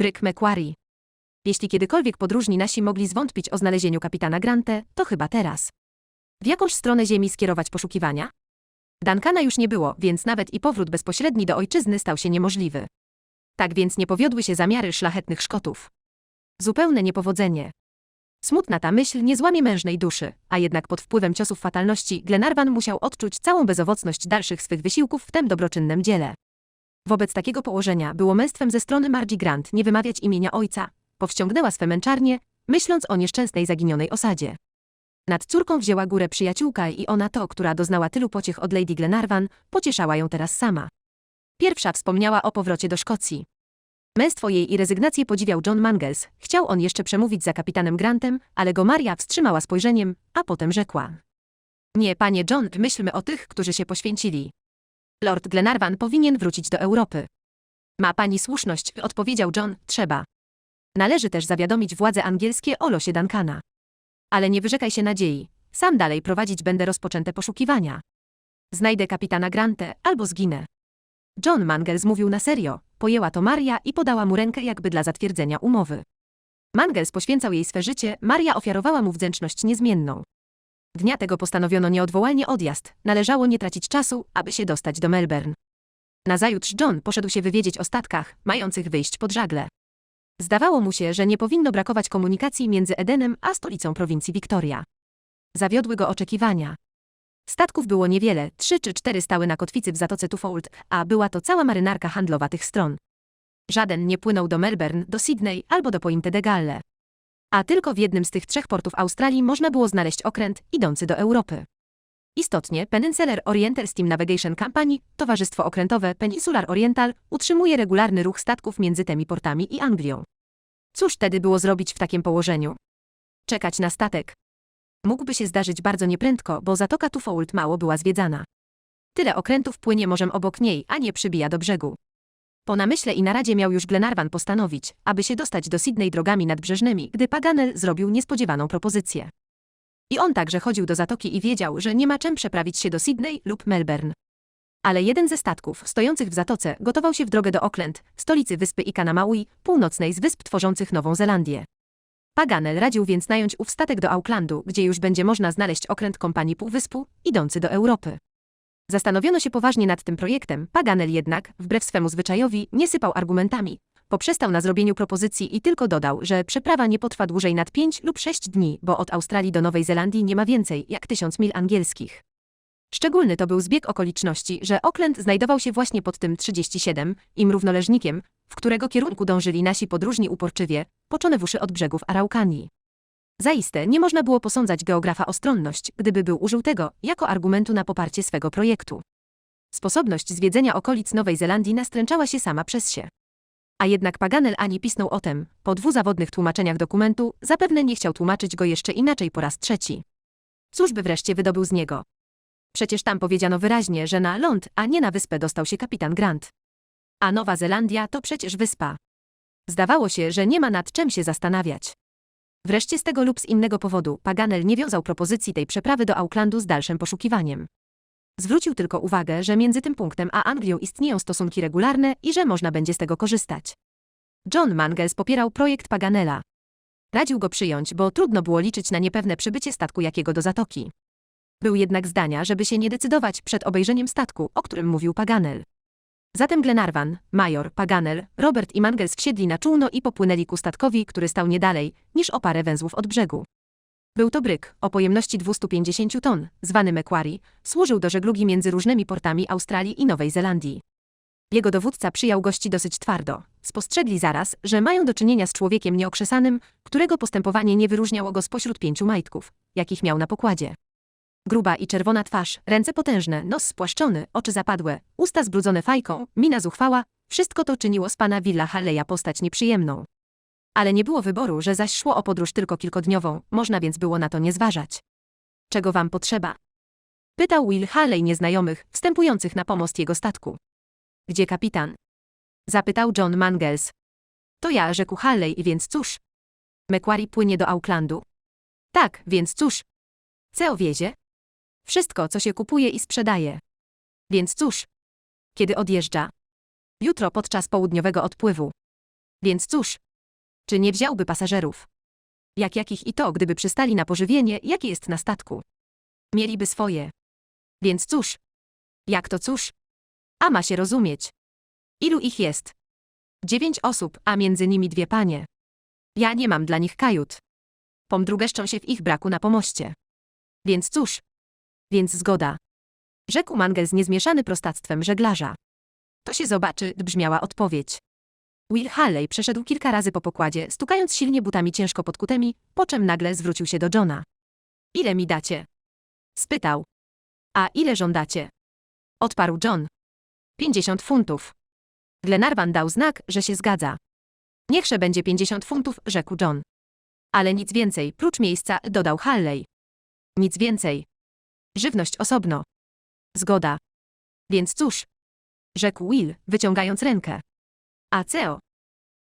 Bryk Macquarie. Jeśli kiedykolwiek podróżni nasi mogli zwątpić o znalezieniu kapitana Grante, to chyba teraz. W jakąś stronę ziemi skierować poszukiwania? Duncana już nie było, więc nawet i powrót bezpośredni do ojczyzny stał się niemożliwy. Tak więc nie powiodły się zamiary szlachetnych Szkotów. Zupełne niepowodzenie. Smutna ta myśl nie złamie mężnej duszy, a jednak pod wpływem ciosów fatalności Glenarvan musiał odczuć całą bezowocność dalszych swych wysiłków w tym dobroczynnym dziele. Wobec takiego położenia było męstwem ze strony Margie Grant nie wymawiać imienia ojca, powściągnęła swe męczarnie, myśląc o nieszczęsnej zaginionej osadzie. Nad córką wzięła górę przyjaciółka i ona to, która doznała tylu pociech od Lady Glenarvan, pocieszała ją teraz sama. Pierwsza wspomniała o powrocie do Szkocji. Męstwo jej i rezygnację podziwiał John Mangles. Chciał on jeszcze przemówić za kapitanem Grantem, ale go Maria wstrzymała spojrzeniem, a potem rzekła. Nie, panie John, myślmy o tych, którzy się poświęcili. Lord Glenarvan powinien wrócić do Europy. Ma pani słuszność, odpowiedział John, trzeba. Należy też zawiadomić władze angielskie o losie Duncana. Ale nie wyrzekaj się nadziei. Sam dalej prowadzić będę rozpoczęte poszukiwania. Znajdę kapitana Grante albo zginę. John Mangles mówił na serio, pojęła to Maria i podała mu rękę jakby dla zatwierdzenia umowy. Mangles poświęcał jej swe życie, Maria ofiarowała mu wdzięczność niezmienną. Dnia tego postanowiono nieodwołalnie odjazd, należało nie tracić czasu, aby się dostać do Melbourne. Nazajutrz John poszedł się wywiedzieć o statkach, mających wyjść pod żagle. Zdawało mu się, że nie powinno brakować komunikacji między Edenem a stolicą prowincji Victoria. Zawiodły go oczekiwania. Statków było niewiele, trzy czy cztery stały na kotwicy w zatoce Twould, a była to cała marynarka handlowa tych stron. Żaden nie płynął do Melbourne, do Sydney albo do Pointe de Galle. A tylko w jednym z tych trzech portów Australii można było znaleźć okręt idący do Europy. Istotnie, Peninsular Oriental Steam Navigation Company, towarzystwo okrętowe Peninsular Oriental, utrzymuje regularny ruch statków między tymi portami i Anglią. Cóż tedy było zrobić w takim położeniu? Czekać na statek. Mógłby się zdarzyć bardzo nieprędko, bo zatoka Twould mało była zwiedzana. Tyle okrętów płynie morzem obok niej, a nie przybija do brzegu. Po namyśle i naradzie miał już Glenarvan postanowić, aby się dostać do Sydney drogami nadbrzeżnymi, gdy Paganel zrobił niespodziewaną propozycję. I on także chodził do zatoki i wiedział, że nie ma czym przeprawić się do Sydney lub Melbourne. Ale jeden ze statków, stojących w zatoce, gotował się w drogę do Auckland, stolicy wyspy Ikanamaui, północnej z wysp tworzących Nową Zelandię. Paganel radził więc nająć ów statek do Aucklandu, gdzie już będzie można znaleźć okręt kompanii Półwyspu, idący do Europy. Zastanowiono się poważnie nad tym projektem, Paganel jednak, wbrew swemu zwyczajowi, nie sypał argumentami. Poprzestał na zrobieniu propozycji i tylko dodał, że przeprawa nie potrwa dłużej nad 5 lub 6 dni, bo od Australii do Nowej Zelandii nie ma więcej jak tysiąc mil angielskich. Szczególny to był zbieg okoliczności, że Auckland znajdował się właśnie pod tym 37, im równoleżnikiem, w którego kierunku dążyli nasi podróżni uporczywie, poczone w uszy od brzegów Araukanii. Zaiste nie można było posądzać geografa o stronność, gdyby był użył tego jako argumentu na poparcie swego projektu. Sposobność zwiedzenia okolic Nowej Zelandii nastręczała się sama przez się. A jednak Paganel ani pisnął o tem, po dwóch zawodnych tłumaczeniach dokumentu, zapewne nie chciał tłumaczyć go jeszcze inaczej po raz trzeci. Cóż by wreszcie wydobył z niego? Przecież tam powiedziano wyraźnie, że na ląd, a nie na wyspę dostał się kapitan Grant. A Nowa Zelandia to przecież wyspa. Zdawało się, że nie ma nad czym się zastanawiać. Wreszcie z tego lub z innego powodu Paganel nie wiązał propozycji tej przeprawy do Aucklandu z dalszym poszukiwaniem. Zwrócił tylko uwagę, że między tym punktem a Anglią istnieją stosunki regularne i że można będzie z tego korzystać. John Mangles popierał projekt Paganela. Radził go przyjąć, bo trudno było liczyć na niepewne przybycie statku jakiego do zatoki. Był jednak zdania, żeby się nie decydować przed obejrzeniem statku, o którym mówił Paganel. Zatem Glenarvan, Major, Paganel, Robert i Mangles wsiedli na czółno i popłynęli ku statkowi, który stał nie dalej, niż o parę węzłów od brzegu. Był to bryk, o pojemności 250 ton, zwany Macquarie, służył do żeglugi między różnymi portami Australii i Nowej Zelandii. Jego dowódca przyjął gości dosyć twardo. Spostrzegli zaraz, że mają do czynienia z człowiekiem nieokrzesanym, którego postępowanie nie wyróżniało go spośród pięciu majtków, jakich miał na pokładzie. Gruba i czerwona twarz, ręce potężne, nos spłaszczony, oczy zapadłe, usta zbrudzone fajką, mina zuchwała, wszystko to czyniło z pana Villa Halleya postać nieprzyjemną. Ale nie było wyboru, że zaś szło o podróż tylko kilkodniową, można więc było na to nie zważać. Czego wam potrzeba? Pytał Will Halley nieznajomych, wstępujących na pomost jego statku. Gdzie kapitan? Zapytał John Mangles. To ja, rzekł Halley, więc cóż? Macquarie płynie do Aucklandu. Tak, więc cóż? Co wiezie? Wszystko, co się kupuje i sprzedaje. Więc cóż? Kiedy odjeżdża? Jutro podczas południowego odpływu. Więc cóż, czy nie wziąłby pasażerów? Jak jakich i to, gdyby przystali na pożywienie, jakie jest na statku? Mieliby swoje. Więc cóż? Jak to cóż? A ma się rozumieć. Ilu ich jest? Dziewięć osób, a między nimi dwie panie. Ja nie mam dla nich kajut. Pomdrugeszczą się w ich braku na pomoście. Więc cóż? Więc zgoda. Rzekł Mangel niezmieszany prostactwem żeglarza. To się zobaczy, brzmiała odpowiedź. Will Halley przeszedł kilka razy po pokładzie, stukając silnie butami ciężko podkutymi, po czym nagle zwrócił się do Johna. Ile mi dacie? Spytał. A ile żądacie? Odparł John. Pięćdziesiąt funtów. Glenarvan dał znak, że się zgadza. Niechże będzie pięćdziesiąt funtów, rzekł John. Ale nic więcej, prócz miejsca, dodał Halley. Nic więcej. Żywność osobno. Zgoda. Więc cóż? Rzekł Will, wyciągając rękę. A CEO.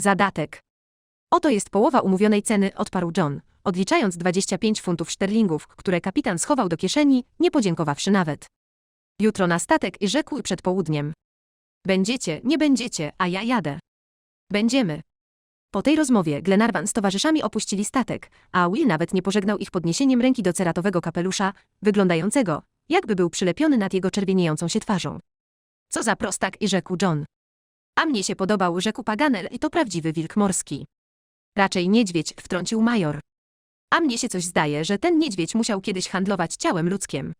Zadatek. Oto jest połowa umówionej ceny, odparł John, odliczając 25 funtów szterlingów, które kapitan schował do kieszeni, nie podziękowawszy nawet. Jutro na statek i rzekł przed południem. Będziecie, nie będziecie, a ja jadę. Będziemy. Po tej rozmowie Glenarvan z towarzyszami opuścili statek, a Will nawet nie pożegnał ich podniesieniem ręki do ceratowego kapelusza, wyglądającego, jakby był przylepiony nad jego czerwieniejącą się twarzą. Co za prostak i rzekł John. A mnie się podobał, rzekł Paganel i to prawdziwy wilk morski. Raczej niedźwiedź, wtrącił major. A mnie się coś zdaje, że ten niedźwiedź musiał kiedyś handlować ciałem ludzkiem.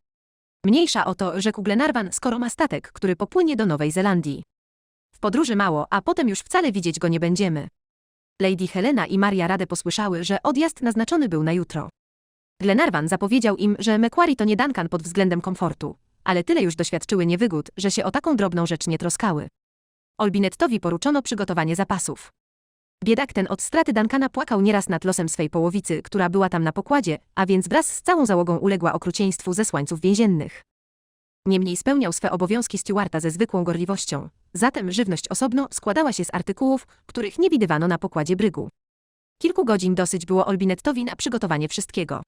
Mniejsza o to, rzekł Glenarvan, skoro ma statek, który popłynie do Nowej Zelandii. W podróży mało, a potem już wcale widzieć go nie będziemy. Lady Helena i Maria Rade posłyszały, że odjazd naznaczony był na jutro. Glenarvan zapowiedział im, że Macquarie to nie Duncan pod względem komfortu, ale tyle już doświadczyły niewygód, że się o taką drobną rzecz nie troskały. Olbinettowi poruczono przygotowanie zapasów. Biedak ten od straty Duncana płakał nieraz nad losem swej połowicy, która była tam na pokładzie, a więc wraz z całą załogą uległa okrucieństwu ze słańców więziennych. Niemniej spełniał swe obowiązki stewarta ze zwykłą gorliwością, zatem żywność osobno składała się z artykułów, których nie widywano na pokładzie brygu. Kilku godzin dosyć było Olbinettowi na przygotowanie wszystkiego.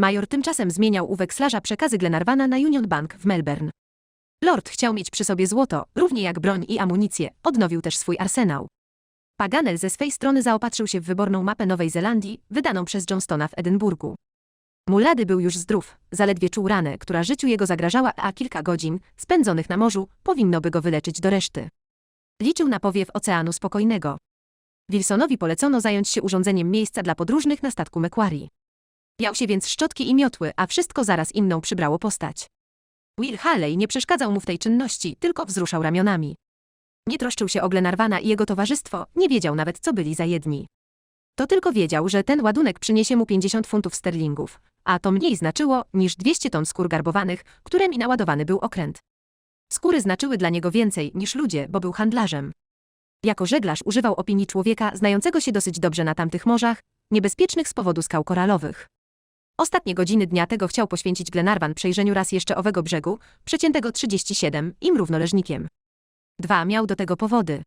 Major tymczasem zmieniał u wekslarza przekazy Glenarvana na Union Bank w Melbourne. Lord chciał mieć przy sobie złoto, równie jak broń i amunicję, odnowił też swój arsenał. Paganel ze swej strony zaopatrzył się w wyborną mapę Nowej Zelandii, wydaną przez Johnstona w Edynburgu. Mulady był już zdrów, zaledwie czuł ranę, która życiu jego zagrażała, a kilka godzin, spędzonych na morzu, powinno by go wyleczyć do reszty. Liczył na powiew Oceanu Spokojnego. Wilsonowi polecono zająć się urządzeniem miejsca dla podróżnych na statku Macquarie. Miał się więc szczotki i miotły, a wszystko zaraz inną przybrało postać. Will Halley nie przeszkadzał mu w tej czynności, tylko wzruszał ramionami. Nie troszczył się o Glenarvana i jego towarzystwo, nie wiedział nawet, co byli za jedni. To tylko wiedział, że ten ładunek przyniesie mu 50 funtów sterlingów, a to mniej znaczyło niż 200 ton skór garbowanych, którymi naładowany był okręt. Skóry znaczyły dla niego więcej niż ludzie, bo był handlarzem. Jako żeglarz używał opinii człowieka znającego się dosyć dobrze na tamtych morzach, niebezpiecznych z powodu skał koralowych. Ostatnie godziny dnia tego chciał poświęcić Glenarvan przejrzeniu raz jeszcze owego brzegu, przeciętego 37, im równoleżnikiem. Dwa miał do tego powody.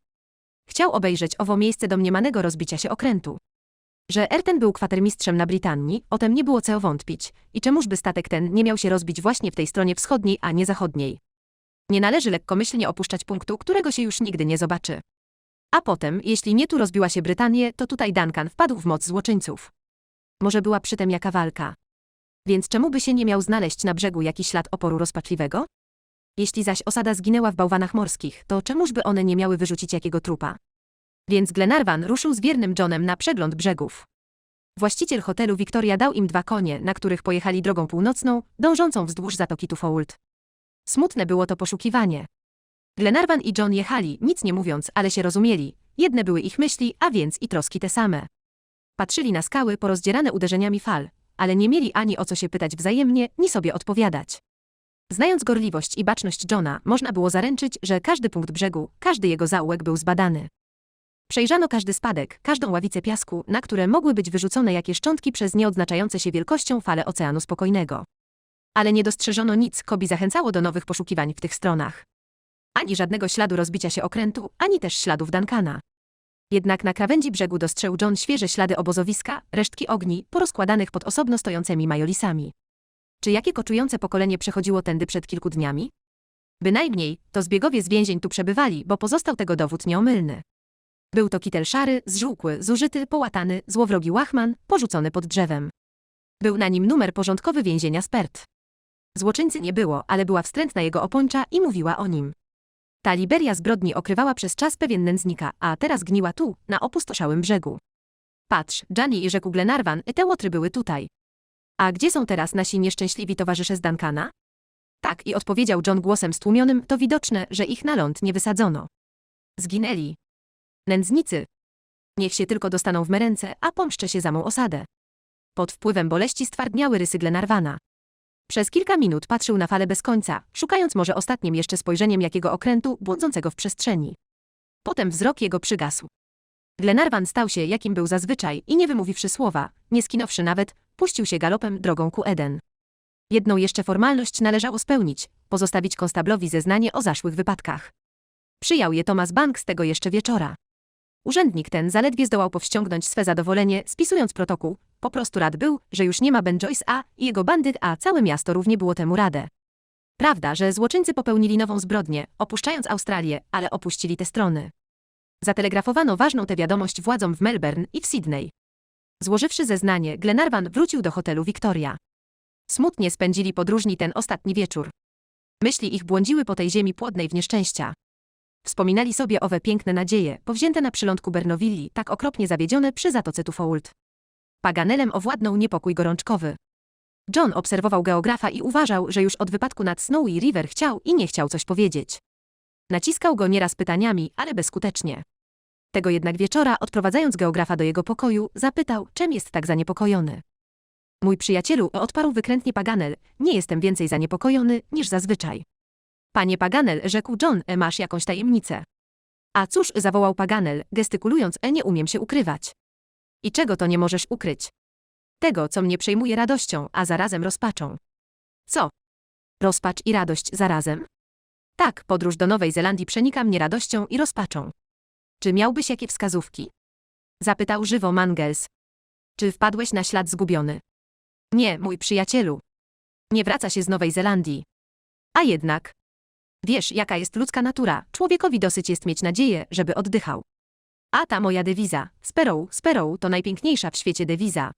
Chciał obejrzeć owo miejsce domniemanego rozbicia się okrętu. Że Erten był kwatermistrzem na Brytanii, o tem nie było co wątpić, i czemuż by statek ten nie miał się rozbić właśnie w tej stronie wschodniej, a nie zachodniej. Nie należy lekkomyślnie opuszczać punktu, którego się już nigdy nie zobaczy. A potem, jeśli nie tu rozbiła się Brytanię, to tutaj Duncan wpadł w moc złoczyńców. Może była przytem jaka walka. Więc czemu by się nie miał znaleźć na brzegu jakiś ślad oporu rozpaczliwego? Jeśli zaś osada zginęła w bałwanach morskich, to czemuż by one nie miały wyrzucić jakiego trupa? Więc Glenarvan ruszył z wiernym Johnem na przegląd brzegów. Właściciel hotelu Victoria dał im dwa konie, na których pojechali drogą północną, dążącą wzdłuż zatoki Tufold. Smutne było to poszukiwanie. Glenarvan i John jechali, nic nie mówiąc, ale się rozumieli. Jedne były ich myśli, a więc i troski te same. Patrzyli na skały porozdzierane uderzeniami fal, ale nie mieli ani o co się pytać wzajemnie, ni sobie odpowiadać. Znając gorliwość i baczność Johna, można było zaręczyć, że każdy punkt brzegu, każdy jego zaułek był zbadany. Przejrzano każdy spadek, każdą ławicę piasku, na które mogły być wyrzucone jakieś szczątki przez nieodznaczające się wielkością fale Oceanu Spokojnego. Ale nie dostrzeżono nic, Kobi zachęcało do nowych poszukiwań w tych stronach. Ani żadnego śladu rozbicia się okrętu, ani też śladów Duncana. Jednak na krawędzi brzegu dostrzegł John świeże ślady obozowiska, resztki ogni, porozkładanych pod osobno stojącymi majolisami. Czy jakie koczujące pokolenie przechodziło tędy przed kilku dniami? Bynajmniej, to zbiegowie z więzień tu przebywali, bo pozostał tego dowód nieomylny. Był to kitel szary, zżółkły, zużyty, połatany, złowrogi łachman, porzucony pod drzewem. Był na nim numer porządkowy więzienia Spert. Złoczyńcy nie było, ale była wstrętna jego opończa i mówiła o nim. Ta Liberia zbrodni okrywała przez czas pewien nędznika, a teraz gniła tu, na opustoszałym brzegu. Patrz, Gianni i rzekł Glenarvan, te łotry były tutaj. A gdzie są teraz nasi nieszczęśliwi towarzysze z Duncana? Tak, i odpowiedział John głosem stłumionym, to widoczne, że ich na ląd nie wysadzono. Zginęli. Nędznicy. Niech się tylko dostaną w me ręce, a pomszczę się za mą osadę. Pod wpływem boleści stwardniały rysy Glenarvana. Przez kilka minut patrzył na falę bez końca, szukając może ostatnim jeszcze spojrzeniem jakiego okrętu błądzącego w przestrzeni. Potem wzrok jego przygasł. Glenarvan stał się, jakim był zazwyczaj i nie wymówiwszy słowa, nie skinąwszy nawet, puścił się galopem drogą ku Eden. Jedną jeszcze formalność należało spełnić, pozostawić konstablowi zeznanie o zaszłych wypadkach. Przyjął je Thomas Banks tego jeszcze wieczora. Urzędnik ten zaledwie zdołał powściągnąć swe zadowolenie, spisując protokół, po prostu rad był, że już nie ma Ben Joyce A i jego bandyt, a całe miasto równie było temu radę. Prawda, że złoczyńcy popełnili nową zbrodnię, opuszczając Australię, ale opuścili te strony. Zatelegrafowano ważną tę wiadomość władzom w Melbourne i w Sydney. Złożywszy zeznanie, Glenarvan wrócił do hotelu Victoria. Smutnie spędzili podróżni ten ostatni wieczór. Myśli ich błądziły po tej ziemi płodnej w nieszczęścia. Wspominali sobie owe piękne nadzieje, powzięte na przylądku Bernowilli, tak okropnie zawiedzione przy zatoce Tufold. Paganelem owładnął niepokój gorączkowy. John obserwował geografa i uważał, że już od wypadku nad Snowy River chciał i nie chciał coś powiedzieć. Naciskał go nieraz pytaniami, ale bezskutecznie. Tego jednak wieczora, odprowadzając geografa do jego pokoju, zapytał, czym jest tak zaniepokojony. Mój przyjacielu, odparł wykrętnie Paganel, nie jestem więcej zaniepokojony niż zazwyczaj. Panie Paganel, rzekł John, e, masz jakąś tajemnicę. A cóż, zawołał Paganel, gestykulując, e, nie umiem się ukrywać. I czego to nie możesz ukryć? Tego, co mnie przejmuje radością, a zarazem rozpaczą. Co? Rozpacz i radość zarazem? Tak, podróż do Nowej Zelandii przenika mnie radością i rozpaczą. Czy miałbyś jakie wskazówki? Zapytał żywo Mangels. Czy wpadłeś na ślad zgubiony? Nie, mój przyjacielu. Nie wraca się z Nowej Zelandii. A jednak. Wiesz, jaka jest ludzka natura, człowiekowi dosyć jest mieć nadzieję, żeby oddychał. A ta moja dewiza, Sparrow, Sparrow to najpiękniejsza w świecie dewiza,